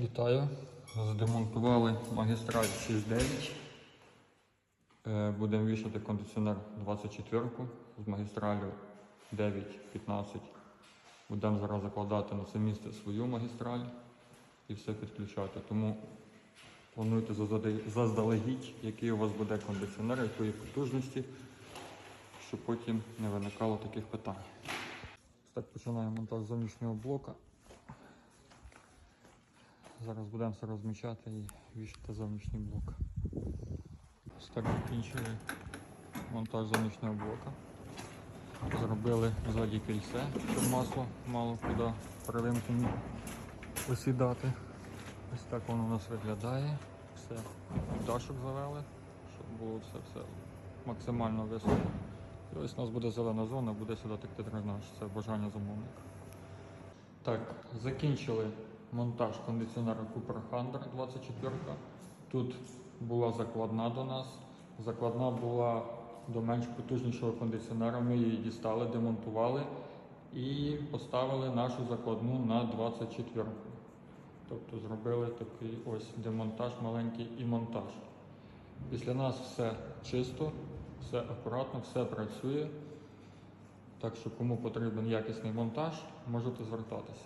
Вітаю. Здемонтували магістраль 6.9. Е, Будемо вішати кондиціонер 24 з магістралю 9.15. Будемо зараз закладати на це місце свою магістраль і все підключати. Тому плануйте заздалегідь, який у вас буде кондиціонер, якої потужності, щоб потім не виникало таких питань. Так починаємо монтаж зовнішнього блока. Зараз будемо все розмічати і вішати зовнішній блок. Ось так закінчили монтаж зовнішнього блока. Зробили ззаді кільце, щоб масло мало куди переливку осідати. Ось так воно у нас виглядає. Все дашок завели, щоб було все, все максимально високо. І ось у нас буде зелена зона, буде сюди текти дренаж. Це бажання замовника. Так, закінчили монтаж кондиціонера Cooper Thunder 24. Тут була закладна до нас. Закладна була до менш потужнішого кондиціонера. Ми її дістали, демонтували і поставили нашу закладну на 24. Тобто зробили такий ось демонтаж маленький і монтаж. Після нас все чисто, все акуратно, все працює. Так що, кому потрібен якісний монтаж, можете звертатися.